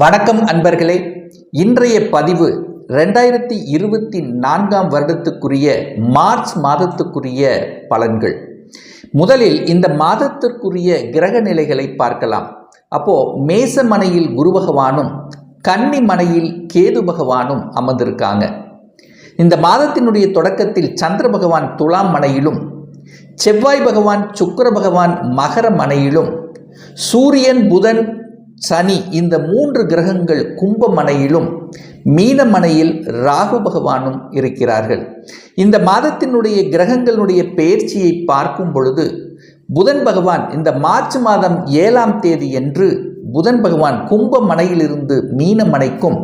வணக்கம் அன்பர்களே. இன்றைய பதிவு ரெண்டாயிரத்தி இருபத்தி நான்காம் வருடத்துக்குரிய மார்ச் மாதத்துக்குரிய பலன்கள். முதலில் இந்த மாதத்திற்குரிய கிரக நிலைகளை பார்க்கலாம். அப்போ மேசமனையில் குரு பகவானும் கன்னி மனையில் கேது பகவானும் அமர்ந்திருக்காங்க. இந்த மாதத்தினுடைய தொடக்கத்தில் சந்திர பகவான் துலாம் மனையிலும் செவ்வாய் பகவான் சுக்கர பகவான் மகர மனையிலும் சூரியன் புதன் சனி இந்த மூன்று கிரகங்கள் கும்பமனையிலும் மீனமனையில் ராகு பகவானும் இருக்கிறார்கள். இந்த மாதத்தினுடைய கிரகங்களுடைய பெயர்ச்சியை பார்க்கும் பொழுது புதன் பகவான் இந்த மார்ச் மாதம் ஏழாம் தேதி என்று புதன் பகவான் கும்பமனையிலிருந்து மீனமனைக்கும்.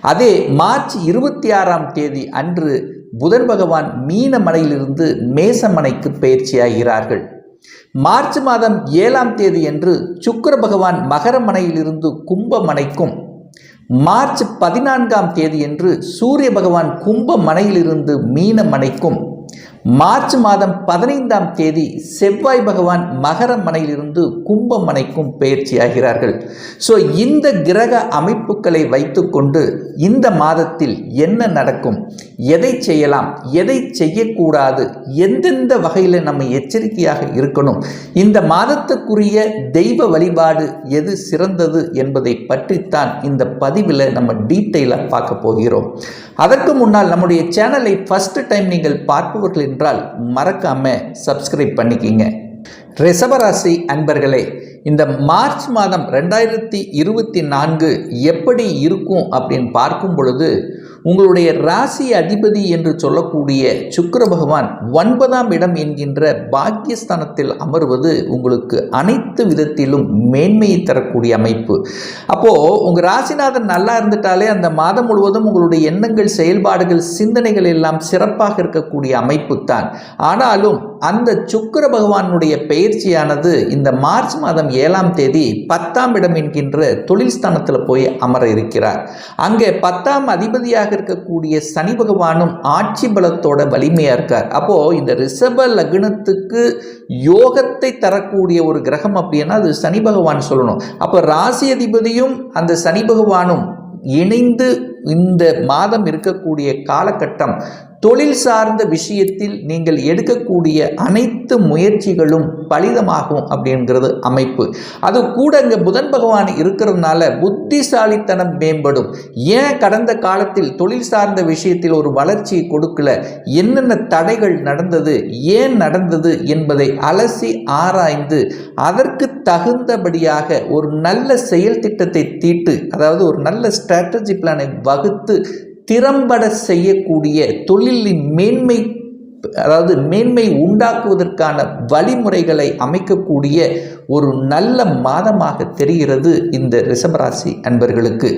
அதே மார்ச் இருபத்தி ஆறாம் தேதி அன்று புதன் பகவான் மீனமனையிலிருந்து மேசமனைக்கு பயிற்சியாகிறார்கள் மார்ச் மாதம் ஏழாம் தேதி என்று சுக்கர பகவான் மகரமனையிலிருந்து கும்பமனைக்கும். மார்ச் பதினான்காம் தேதியன்று சூரிய பகவான் கும்பமனையிலிருந்து மீனமனைக்கும். மார்ச் மாதம் பதினைந்தாம் தேதி செவ்வாய் பகவான் மகர மனையிலிருந்து கும்பமனைக்கும் பயிற்சியாகிறார்கள் ஸோ இந்த கிரக அமைப்புகளை வைத்துக்கொண்டு இந்த மாதத்தில் என்ன நடக்கும்? எதை செய்யலாம்? எதை செய்யக்கூடாது? எந்தெந்த வகையில் நம்ம எச்சரிக்கையாக இருக்கணும்? இந்த மாதத்துக்குரிய தெய்வ வழிபாடு எது சிறந்தது என்பதை பற்றித்தான் இந்த பதிவில் நம்ம டீட்டெயிலாக பார்க்க போகிறோம். அதற்கு முன்னால் நம்முடைய சேனலை ஃபஸ்ட் டைம் நீங்கள் பார்ப்பவர்களின் என்றால் மறக்காமல் சப்ஸ்கிரைப் பண்ணிக்கிங்க. ரிஷபராசி அன்பர்களே இந்த மார்ச் மாதம் ரெண்டாயிரத்தி இருபத்தி நான்கு எப்படி இருக்கும் அப்படின்னு பார்க்கும் பொழுது உங்களுடைய ராசி அதிபதி என்று சொல்லக்கூடிய சுக்கர பகவான் ஒன்பதாம் இடம் என்கின்ற பாக்கியஸ்தானத்தில் அமர்வது உங்களுக்கு அனைத்து விதத்திலும் மேன்மையை தரக்கூடிய அமைப்பு. அப்போது உங்கள் ராசிநாதன் நல்லா இருந்துட்டாலே அந்த மாதம் முழுவதும் உங்களுடைய எண்ணங்கள் செயல்பாடுகள் சிந்தனைகள் எல்லாம் சிறப்பாக இருக்கக்கூடிய அமைப்பு தான். ஆனாலும் அந்த சுக்கிர பகவானுடைய பயிற்சியானது இந்த மார்ச் மாதம் ஏழாம் தேதி பத்தாம் இடம் என்கின்ற தொழில் ஸ்தானத்தில் போய் அமர இருக்கிறார். அங்கே பத்தாம் அதிபதியாக இருக்கக்கூடிய சனி பகவானும் ஆட்சி பலத்தோட வலிமையாக இருக்கார். அப்போது இந்த ரிஷப லக்னத்துக்கு யோகத்தை தரக்கூடிய ஒரு கிரகம் அப்படின்னா அது சனி பகவான் சொல்லணும். அப்போ ராசி அதிபதியும் அந்த சனி பகவானும் இணைந்து இந்த மாதம் இருக்கக்கூடிய காலகட்டம் தொழில் சார்ந்த விஷயத்தில் நீங்கள் எடுக்கக்கூடிய அனைத்து முயற்சிகளும் பலிதமாகும் அப்படிங்கிறது அமைப்பு. அது கூட இங்கே புதன் பகவான் இருக்கிறதுனால புத்திசாலித்தனம் மேம்படும். ஏன் கடந்த காலத்தில் தொழில் சார்ந்த விஷயத்தில் ஒரு வளர்ச்சியை கொடுக்கல? என்னென்ன தடைகள் நடந்தது? ஏன் நடந்தது என்பதை அலசி ஆராய்ந்து அதற்கு தகுந்தபடியாக ஒரு நல்ல செயல் திட்டத்தை தீட்டு அதாவது ஒரு நல்ல ஸ்ட்ராட்டஜி பிளானை வகுத்து திறம்பட செய்யக்கூடிய தொழிலின் மேன்மை அதாவது மேன்மை உண்டாக்குவதற்கான வழிமுறைகளை அமைக்கக்கூடிய ஒரு நல்ல மாதமாக தெரிகிறது இந்த ரிஷபராசி அன்பர்களுக்கு.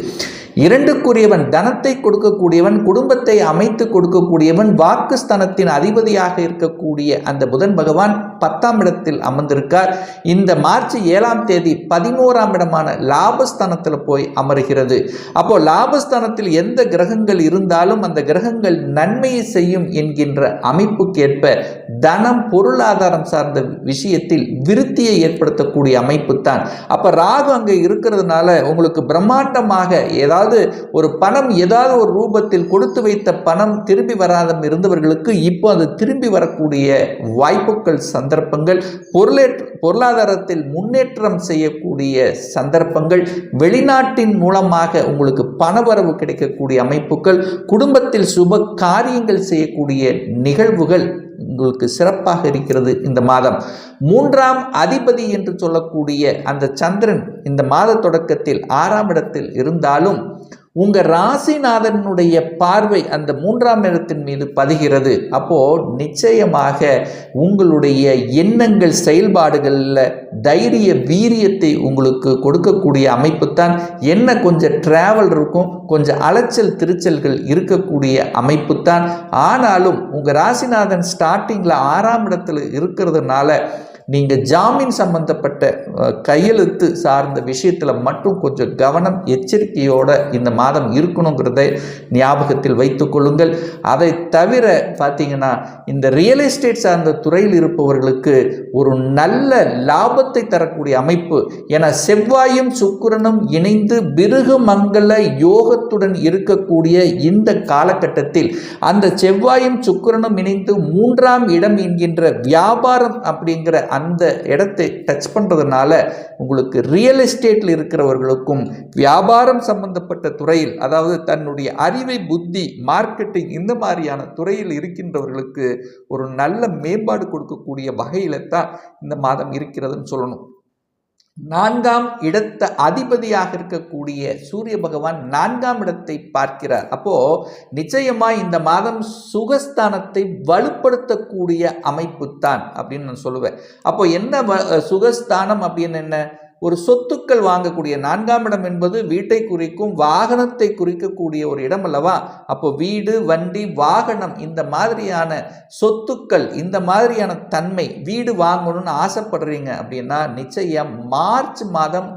இரண்டுக்குரியவன் தனத்தை கொடுக்கக்கூடியவன் குடும்பத்தை அமைத்து கொடுக்கக்கூடியவன் வாக்குஸ்தானத்தின் அதிபதியாக இருக்கக்கூடிய அந்த புதன் பகவான் பத்தாம் இடத்தில் அமர்ந்திருக்கார். இந்த மார்ச் ஏழாம் தேதி பதினோராம் இடமான லாபஸ்தானத்தில் போய் அமர்கிறது. அப்போ லாபஸ்தானத்தில் எந்த கிரகங்கள் இருந்தாலும் அந்த கிரகங்கள் நன்மையை செய்யும் என்கின்ற அமைப்புக்கேற்ப தனம் பொருளாதாரம் சார்ந்த விஷயத்தில் விருத்தியை ஏற்படுத்தக்கூடிய அமைப்பு தான் அப்போ ராகு அங்கே இருக்கிறதுனால உங்களுக்கு பிரம்மாண்டமாக ஏதாவது அதாவது ஒரு பணம் ஏதாவது ஒரு ரூபத்தில் கொடுத்து வைத்த பணம் திரும்பி வராத இருந்தவர்களுக்கு இப்போ அது திரும்பி வரக்கூடிய வாய்ப்புகள் சந்தர்ப்பங்கள் பொருளேற்ற பொருளாதாரத்தில் முன்னேற்றம் செய்யக்கூடிய சந்தர்ப்பங்கள் வெளிநாட்டின் மூலமாக உங்களுக்கு பணவரவு கிடைக்கக்கூடிய அமைப்புகள் குடும்பத்தில் சுப காரியங்கள் செய்யக்கூடிய நிகழ்வுகள் உங்களுக்கு சிறப்பாக இருக்கிறது இந்த மாதம். மூன்றாம் அதிபதி என்று சொல்லக்கூடிய அந்த சந்திரன் இந்த மாத தொடக்கத்தில் ஆறாம் இடத்தில் இருந்தாலும் உங்கள் ராசிநாதனுடைய பார்வை அந்த மூன்றாம் இடத்தின் மீது பதிகிறது. அப்போது நிச்சயமாக உங்களுடைய எண்ணங்கள் செயல்பாடுகளில் தைரிய வீரியத்தை உங்களுக்கு கொடுக்கக்கூடிய அமைப்பு தான் என்ன கொஞ்சம் ட்ராவல் இருக்கும் கொஞ்சம் அலைச்சல் திருச்சல்கள் இருக்கக்கூடிய அமைப்பு தான் ஆனாலும் உங்கள் ராசிநாதன் ஸ்டார்டிங்கில் ஆறாம் இடத்துல இருக்கிறதுனால நீங்கள் ஜாமீன் சம்பந்தப்பட்ட கையெழுத்து சார்ந்த விஷயத்தில் மட்டும் கொஞ்சம் கவனம் எச்சரிக்கையோடு இந்த மாதம் இருக்கணுங்கிறத ஞாபகத்தில் வைத்து கொள்ளுங்கள். அதை தவிர பார்த்தீங்கன்னா இந்த ரியல் எஸ்டேட் சார்ந்த துறையில் இருப்பவர்களுக்கு ஒரு நல்ல லாபத்தை லாபத்தை தரக்கூடிய அமைப்பு. என செவ்வாயும் சுக்கிரனும் இணைந்து பிருகு மங்கள யோகத்துடன் இருக்கக்கூடிய இந்த காலகட்டத்தில் அந்த செவ்வாயும் சுக்கிரனும் இணைந்து மூன்றாம் இடம் என்கின்ற வியாபாரம் அப்படிங்கிற அந்த இடத்தை டச் பண்ணுறதுனால உங்களுக்கு ரியல் எஸ்டேட்டில் இருக்கிறவர்களுக்கும் வியாபாரம் சம்பந்தப்பட்ட துறையில் அதாவது தன்னுடைய அறிவை புத்தி மார்க்கெட்டிங் இந்த மாதிரியான துறையில் இருக்கின்றவர்களுக்கு ஒரு நல்ல மேம்பாடு கொடுக்கக்கூடிய வகையில் தான் இந்த மாதம் இருக்கிறதுன்னு சொல்லணும். நான்காம் இடத்த அதிபதியாக இருக்கக்கூடிய சூரிய பகவான் நான்காம் இடத்தை பார்க்கிறார். அப்போ நிச்சயமா இந்த மாதம் சுகஸ்தானத்தை வலுப்படுத்தக்கூடிய அமைப்பு தான் அப்படின்னு நான் சொல்லுவேன். அப்போ என்ன வ- சுகஸ்தானம் அப்படின்னு என்ன? ஒரு சொத்துக்கள் வாங்கக்கூடிய நான்காம் இடம் என்பது வீட்டை குறிக்கும் வாகனத்தை குறிக்கக்கூடிய ஒரு இடம் அல்லவா? அப்போ வீடு வண்டி வாகனம் இந்த மாதிரியான சொத்துக்கள் இந்த மாதிரியான தன்மை வீடு வாங்கணும்னு ஆசைப்படுறீங்க அப்படின்னா நிச்சயம் மார்ச் மாதம்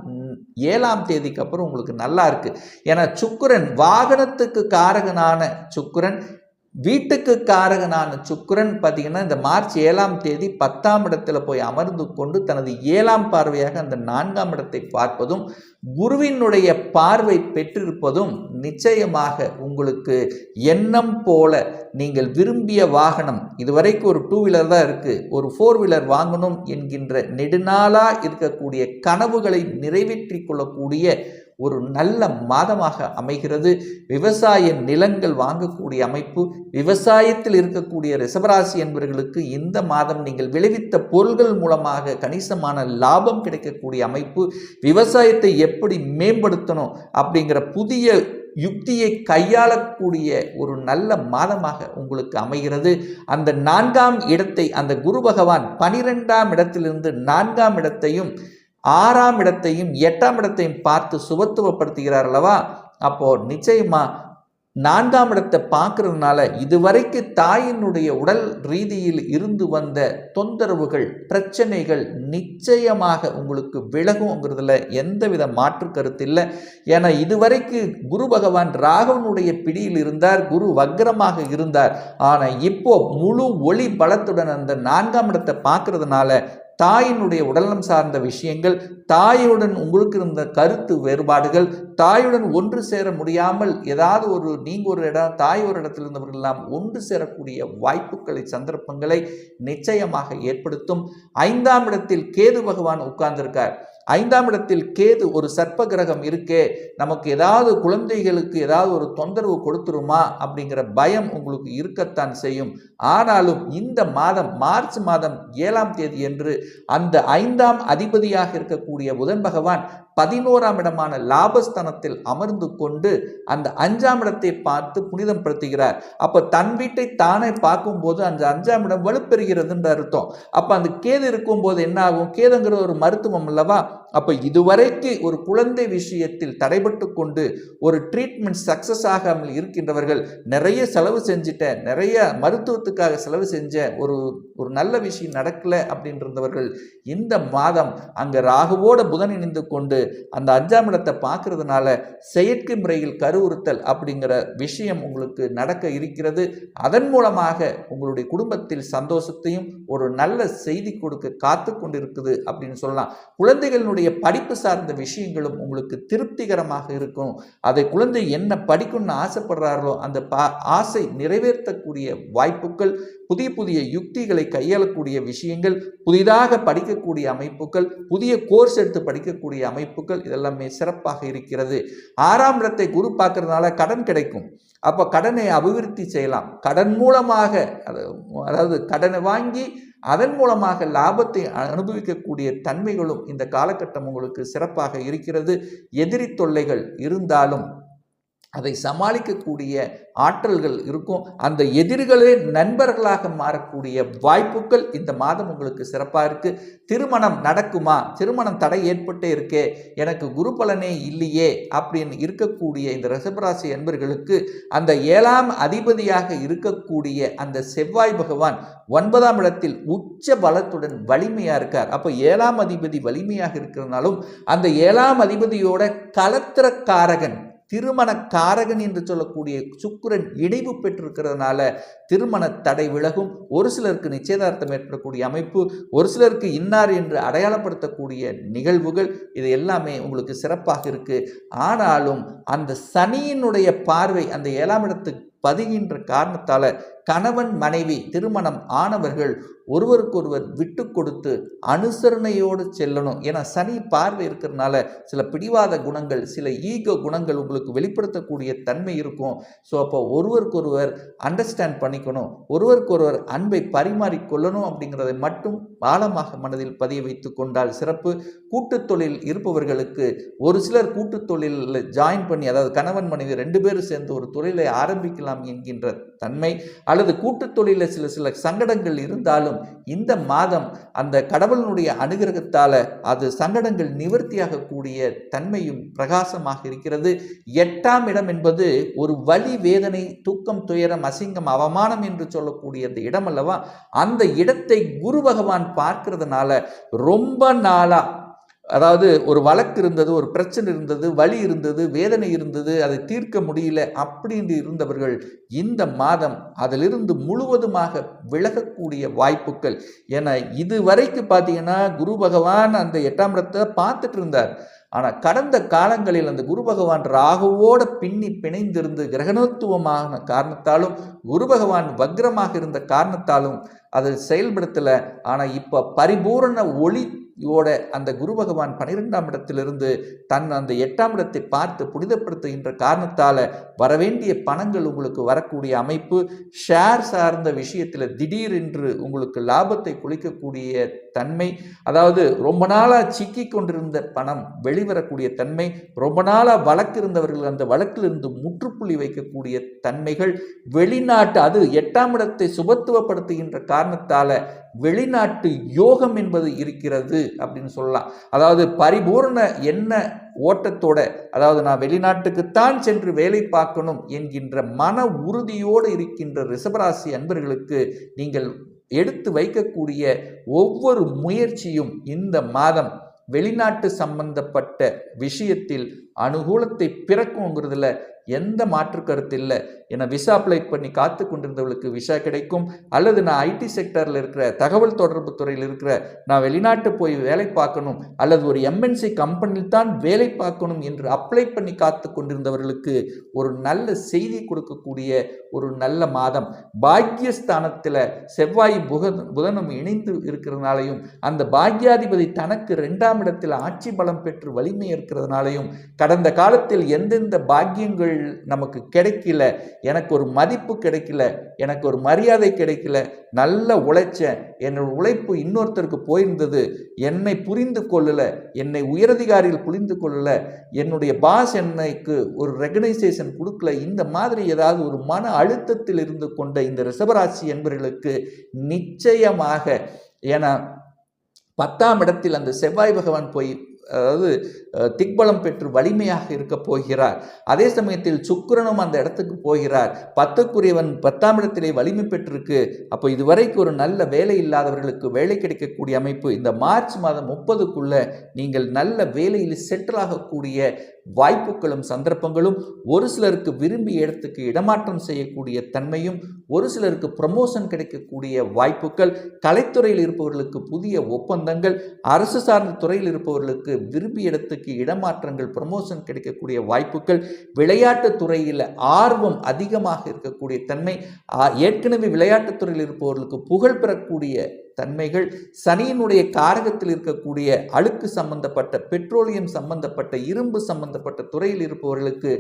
ஏழாம் தேதிக்கு அப்புறம் உங்களுக்கு நல்லா இருக்கு. ஏன்னா சுக்கரன் வாகனத்துக்கு காரகனான சுக்கரன் வீட்டுக்கு காரகனான சுக்கரன் பார்த்தீங்கன்னா இந்த மார்ச் ஏழாம் தேதி பத்தாம் இடத்துல போய் அமர்ந்து கொண்டு தனது ஏழாம் பார்வையாக அந்த நான்காம் இடத்தை பார்ப்பதும் குருவினுடைய பார்வை பெற்றிருப்பதும் நிச்சயமாக உங்களுக்கு எண்ணம் போல நீங்கள் விரும்பிய வாகனம். இதுவரைக்கும் ஒரு டூ வீலர் தான் இருக்குது ஒரு ஃபோர் வீலர் வாங்கணும் என்கின்ற நெடுநாளாக இருக்கக்கூடிய கனவுகளை நிறைவேற்றி கொள்ளக்கூடிய ஒரு நல்ல மாதமாக அமைகிறது. விவசாய நிலங்கள் வாங்கக்கூடிய அமைப்பு விவசாயத்தில் இருக்கக்கூடிய ரிசபராசி என்பவர்களுக்கு இந்த மாதம் நீங்கள் விளைவித்த பொருள்கள் மூலமாக கணிசமான லாபம் கிடைக்கக்கூடிய அமைப்பு. விவசாயத்தை எப்படி மேம்படுத்தணும் அப்படிங்கிற புதிய யுக்தியை கையாளக்கூடிய ஒரு நல்ல மாதமாக உங்களுக்கு அமைகிறது. அந்த நான்காம் இடத்தை அந்த குரு பகவான் பனிரெண்டாம் இடத்திலிருந்து நான்காம் இடத்தையும் ஆறாம் இடத்தையும் எட்டாம் இடத்தையும் பார்த்து சுபத்துவப்படுத்துகிறார் அல்லவா? அப்போ நிச்சயமா நான்காம் இடத்தை பார்க்கறதுனால இதுவரைக்கு தாயினுடைய உடல் ரீதியில் இருந்து வந்த தொந்தரவுகள் பிரச்சனைகள் நிச்சயமாக உங்களுக்கு விலகுங்கிறதுல எந்தவித மாற்று கருத்து இல்லை. ஏன்னா இதுவரைக்கு குரு பகவான் ராகவனுடைய பிடியில் இருந்தார் குரு வக்ரமாக இருந்தார். ஆனால் இப்போ முழு ஒளி பலத்துடன் அந்த நான்காம் இடத்தை பார்க்கறதுனால தாயினுடைய உடல்நலம் சார்ந்த விஷயங்கள் தாயுடன் உங்களுக்கு இருந்த கருத்து வேறுபாடுகள் தாயுடன் ஒன்று சேர முடியாமல் ஏதாவது ஒரு நீங்கள் ஒரு இடம் தாய் ஒரு இடத்துல இருந்தவர்கள் எல்லாம் ஒன்று சேரக்கூடிய வாய்ப்புகளை சந்தர்ப்பங்களை நிச்சயமாக ஏற்படுத்தும். ஐந்தாம் இடத்தில் கேது பகவான் உட்கார்ந்திருக்கார். ஐந்தாம் இடத்தில் கேது ஒரு சர்ப்ப கிரகம் இருக்கே நமக்கு ஏதாவது குழந்தைகளுக்கு ஏதாவது ஒரு தொந்தரவு கொடுத்துருமா அப்படிங்கிற பயம் உங்களுக்கு இருக்கத்தான் செய்யும். ஆனாலும் இந்த மாதம் மார்ச் மாதம் ஏழாம் தேதி என்று அந்த ஐந்தாம் அதிபதியாக இருக்கக்கூடிய புதன் பகவான் பதினோராம் இடமான லாபஸ்தனத்தில் அமர்ந்து கொண்டு அந்த அஞ்சாம் இடத்தை பார்த்து புனிதம் படுத்துகிறார் அப்போ தன் வீட்டை தானே பார்க்கும்போது அந்த அஞ்சாம் இடம் வலுப்பெறுகிறதுன்ற அர்த்தம். அப்போ அந்த கேது இருக்கும்போது என்ன ஆகும் கேதுங்கிறது ஒரு மருத்துவம் அல்லவா? அப்போ இதுவரைக்கு ஒரு குழந்தை விஷயத்தில் தடைபட்டு கொண்டு ஒரு ட்ரீட்மெண்ட் சக்சஸ் ஆகாமல் இருக்கின்றவர்கள் நிறைய செலவு செஞ்சுட்டேன் நிறைய மருத்துவத்துக்காக செலவு செஞ்ச ஒரு ஒரு நல்ல விஷயம் நடக்கல அப்படின்றவர்கள் இந்த மாதம் அங்கே ராகுவோட புதன் இணைந்து கொண்டு அந்த அஞ்சாம் இடத்தை பார்க்கறதுனால செயற்கை முறையில் கருவுறுத்தல் அப்படிங்கிற விஷயம் உங்களுக்கு நடக்க இருக்கிறது. அதன் மூலமாக உங்களுடைய குடும்பத்தில் சந்தோஷத்தையும் ஒரு நல்ல செய்தி கொடுக்க காத்து கொண்டிருக்குது அப்படின்னு சொல்லலாம். குழந்தைகளுடைய படிப்பு சார்ந்த விஷயங்களும் உங்களுக்கு திருப்திகரமாக இருக்கும். அதை குழந்தை என்ன படிக்கணும்னு ஆசைப்படுறார்களோ அந்த பா ஆசை நிறைவேற்றக்கூடிய வாய்ப்புகள் புதிய புதிய யுக்திகளை கையாளக்கூடிய விஷயங்கள் புதிதாக படிக்கக்கூடிய அமைப்புகள் புதிய கோர்ஸ் எடுத்து படிக்கக்கூடிய அமைப்புகள் இதெல்லாமே சிறப்பாக இருக்கிறது. ஆறாம் இடத்தை குரு பார்க்கறதுனால கடன் கிடைக்கும். அப்போ கடனை அபிவிருத்தி செய்யலாம். கடன் மூலமாக அதாவது கடனை வாங்கி அதன் மூலமாக லாபத்தை அனுபவிக்கக்கூடிய தன்மைகளும் இந்த காலகட்டம் உங்களுக்கு சிறப்பாக இருக்கிறது. எதிரி தொல்லைகள் இருந்தாலும் அதை சமாளிக்கக்கூடிய ஆற்றல்கள் இருக்கும். அந்த எதிரிகளே நண்பர்களாக மாறக்கூடிய வாய்ப்புகள் இந்த மாதம் உங்களுக்கு சிறப்பாக இருக்குது திருமணம் நடக்குமா? திருமணம் தடை ஏற்பட்டே இருக்கே. எனக்கு குரு பலனே இல்லையே அப்படின்னு இருக்கக்கூடிய இந்த ரிஷபராசி அன்பர்களுக்கு அந்த ஏழாம் அதிபதியாக இருக்கக்கூடிய அந்த செவ்வாய் பகவான் ஒன்பதாம் இடத்தில் உச்ச பலத்துடன் வலிமையாக இருக்கார். அப்போ ஏழாம் அதிபதி வலிமையாக இருக்கிறனாலும் அந்த ஏழாம் அதிபதியோட கலத்திரக்காரகன் திருமண காரகன் என்று சொல்லக்கூடிய சுக்கிரன் இணைவு பெற்றிருக்கிறதுனால திருமண தடை விலகும். ஒரு சிலருக்கு நிச்சயதார்த்தம் ஏற்படக்கூடிய அமைப்பு ஒரு சிலருக்கு இன்னார் என்று அடையாளப்படுத்தக்கூடிய நிகழ்வுகள் இது எல்லாமே உங்களுக்கு சிறப்பாக இருக்கு. ஆனாலும் அந்த சனியினுடைய பார்வை அந்த ஏழாம் இடத்துக்கு பதிகின்ற காரணத்தால் கணவன் மனைவி திருமணம் ஆனவர்கள் ஒருவருக்கொருவர் விட்டு கொடுத்து அனுசரணையோடு செல்லணும். ஏன்னா சனி பார்வை இருக்கிறதுனால சில பிடிவாத குணங்கள் சில ஈகோ குணங்கள் உங்களுக்கு வெளிப்படுத்தக்கூடிய தன்மை இருக்கும். ஸோ அப்போ ஒருவருக்கொருவர் அண்டர்ஸ்டாண்ட் பண்ணிக்கணும். ஒருவருக்கொருவர் அன்பை பரிமாறிக்கொள்ளணும் அப்படிங்கிறதை மட்டும் ஆழமாக மனதில் பதிய வைத்து கொண்டால் சிறப்பு. கூட்டுத் தொழில் இருப்பவர்களுக்கு ஒரு சிலர் கூட்டுத் தொழிலில் ஜாயின் பண்ணி அதாவது கணவன் மனைவி ரெண்டு பேரும் சேர்ந்து ஒரு தொழிலை ஆரம்பிக்கலாம் என்கின்ற தன்மை. அல்லது கூட்டுத் தொழிலில் சில சில சங்கடங்கள் இருந்தாலும் இந்த மாதம் அந்த கடவுளினுடைய அனுகிரகத்தால் அது சங்கடங்கள் நிவர்த்தியாகக்கூடிய தன்மையும் பிரகாசமாக இருக்கிறது. எட்டாம் இடம் என்பது ஒரு வலி வேதனை தூக்கம் துயரம் அசிங்கம் அவமானம் என்று சொல்லக்கூடிய அந்த இடம் அல்லவா அந்த இடத்தை குரு பகவான் பார்க்கிறதுனால ரொம்ப நாளாக அதாவது ஒரு வழக்கு இருந்தது ஒரு பிரச்சனை இருந்தது வலி இருந்தது வேதனை இருந்தது அதை தீர்க்க முடியல அப்படின்னு இருந்தவர்கள் இந்த மாதம் அதிலிருந்து முழுவதுமாக விலகக்கூடிய வாய்ப்புகள். என இது வரைக்கும் பார்த்தீங்கன்னா குரு பகவான் அந்த எட்டாம் இடத்தை பார்த்துட்டு இருந்தார். ஆனால் கடந்த காலங்களில் அந்த குரு பகவான் ராகுவோட பின்னி பிணைந்திருந்து கிரகணத்துவமான காரணத்தாலும் குரு பகவான் வக்ரமாக இருந்த காரணத்தாலும் அதை செயல்படுத்தலை. ஆனால் இப்போ பரிபூரண ஒளி யோட அந்த குரு பகவான் பன்னிரெண்டாம் இடத்திலிருந்து தன் அந்த எட்டாம் இடத்தை பார்த்து புனிதப்படுத்துகின்ற காரணத்தால் வரவேண்டிய பணங்கள் உங்களுக்கு வரக்கூடிய அமைப்பு ஷேர் சார்ந்த விஷயத்தில் திடீரென்று உங்களுக்கு லாபத்தை குளிக்கக்கூடிய தன்மை அதாவது ரொம்ப நாளாக சிக்கி கொண்டிருந்த பணம் வெளிவரக்கூடிய தன்மை ரொம்ப நாளாக வழக்கிருந்தவர்கள் அந்த வழக்கிலிருந்து முற்றுப்புள்ளி வைக்கக்கூடிய தன்மைகள் வெளிநாட்டு அது எட்டாம் இடத்தை சுபத்துவப்படுத்துகின்ற காரணத்தால் வெளிநாட்டு யோகம் என்பது இருக்கிறது அப்படின்னு சொல்லலாம். அதாவது பரிபூர்ண என்ன ஓட்டத்தோட அதாவது நான் வெளிநாட்டுக்குத்தான் சென்று வேலை பார்க்கணும் என்கின்ற மன உறுதியோடு இருக்கின்ற ரிஷபராசி அன்பர்களுக்கு நீங்கள் எடுத்து வைக்கக்கூடிய ஒவ்வொரு முயற்சியும் இந்த மாதம் வெளிநாட்டு சம்பந்தப்பட்ட விஷயத்தில் அனுகூலத்தை பிறக்குங்கிறதுல எந்த மாற்று கருத்து இல்லை. ஏன்னா விசா அப்ளை பண்ணி காத்து கொண்டிருந்தவர்களுக்கு விசா கிடைக்கும். அல்லது நான் ஐடி செக்டரில் இருக்கிற தகவல் தொடர்பு துறையில் இருக்கிற நான் வெளிநாட்டு போய் வேலை பார்க்கணும். அல்லது ஒரு எம்என்சி கம்பெனியில் தான் வேலை பார்க்கணும் என்று அப்ளை பண்ணி காத்து கொண்டிருந்தவர்களுக்கு ஒரு நல்ல செய்தி கொடுக்கக்கூடிய ஒரு நல்ல மாதம். பாக்கியஸ்தானத்தில் செவ்வாய் புக புதனும் இணைந்து இருக்கிறதுனாலையும் அந்த பாக்யாதிபதி தனக்கு ரெண்டாம் இடத்தில் ஆட்சி பலம் பெற்று வலிமை இருக்கிறதுனாலையும் கடந்த காலத்தில் எந்தெந்த பாக்கியங்கள் நமக்கு கிடைக்கல எனக்கு ஒரு மதிப்பு கிடைக்கல எனக்கு ஒரு மரியாதை கிடைக்கல நல்ல உழைச்சேன் என்னோட உழைப்பு இன்னொருத்தருக்கு போயிருந்தது என்னை புரிந்து கொள்ளல என்னை உயரதிகாரிகள் புரிந்து கொள்ளல என்னுடைய பாஸ் என்னைக்கு ஒரு ரெகனைசேஷன் கொடுக்கல இந்த மாதிரி ஏதாவது ஒரு மன அழுத்தத்தில் இருந்து கொண்ட இந்த ரிஷபராசி என்பவர்களுக்கு நிச்சயமாக ஏன்னா பத்தாம் இடத்தில் அந்த செவ்வாய் பகவான் போய் அதாவது திக்பலம் பெற்று வலிமையாக இருக்க போகிறார். அதே சமயத்தில் சுக்கரனும் அந்த இடத்துக்கு போகிறார். பத்துக்குரியவன் பத்தாம் இடத்திலே வலிமை பெற்றிருக்கு. அப்போ இதுவரைக்கும் ஒரு நல்ல வேலை இல்லாதவர்களுக்கு வேலை கிடைக்கக்கூடிய அமைப்பு இந்த மார்ச் மாதம் முப்பதுக்குள்ள நீங்கள் நல்ல வேலையில் செட்டில் ஆகக்கூடிய வாய்ப்புகளும் சந்தர்ப்பங்களும் ஒரு சிலருக்கு விரும்பிய இடத்துக்கு இடமாற்றம் செய்யக்கூடிய தன்மையும் ஒரு சிலருக்கு ப்ரமோஷன் கிடைக்கக்கூடிய வாய்ப்புகள் கலைத்துறையில் இருப்பவர்களுக்கு புதிய ஒப்பந்தங்கள் அரசு சார்ந்த துறையில் இருப்பவர்களுக்கு விரும்பிய இடத்துக்கு இடமாற்றங்கள் ப்ரமோஷன் கிடைக்கக்கூடிய வாய்ப்புகள் விளையாட்டு துறையில் ஆர்வம் அதிகமாக இருக்கக்கூடிய தன்மை ஏற்கனவே விளையாட்டுத்துறையில் இருப்பவர்களுக்கு புகழ் பெறக்கூடிய தன்மைகள் சனியினுடைய காரகத்தில் இருக்கக்கூடிய அழுக்கு சம்பந்தப்பட்ட பெட்ரோலியம் சம்பந்தப்பட்ட இரும்பு சம்பந்தப்பட்ட துறையில் இருப்பவர்களுக்கு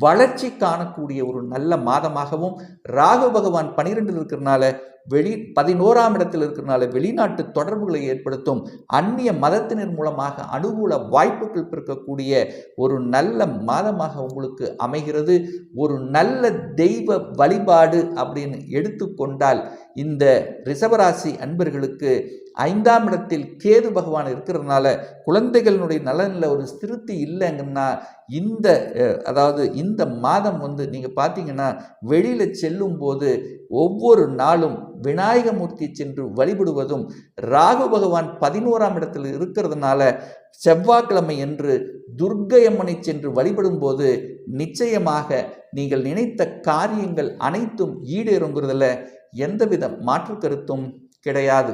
வளர்ச்சி காணக்கூடிய ஒரு நல்ல மாதமாகவும் ராகு பகவான் பனிரெண்டில் இருக்கிறனால வெளி பதினோராம் இடத்தில் இருக்கிறனால வெளிநாட்டு தொடர்புகளை ஏற்படுத்தும் அந்நிய மதத்தினர் மூலமாக அனுகூல வாய்ப்புகள் பிறக்கக்கூடிய ஒரு நல்ல மாதமாக உங்களுக்கு அமைகிறது. ஒரு நல்ல தெய்வ வழிபாடு அப்படின்னு எடுத்துக்கொண்டால் இந்த ரிஷபராசி அன்பர்களுக்கு ஐந்தாம் இடத்தில் கேது பகவான் இருக்கிறதுனால குழந்தைகளுடைய நலனில் ஒரு திருப்தி இல்லைங்கன்னா இந்த அதாவது இந்த மாதம் வந்து நீங்கள் பார்த்தீங்கன்னா வெளியில் செல்லும் போது ஒவ்வொரு நாளும் விநாயகமூர்த்தி சென்று வழிபடுவதும் ராகு பகவான் பதினோராம் இடத்தில் இருக்கிறதுனால செவ்வாய்க்கிழமை என்று துர்க்கை அம்மனை சென்று வழிபடும் போது நிச்சயமாக நீங்கள் நினைத்த காரியங்கள் அனைத்தும் ஈடேறுங்கிறதுல எந்தவித மாற்று கருத்தும் கிடையாது.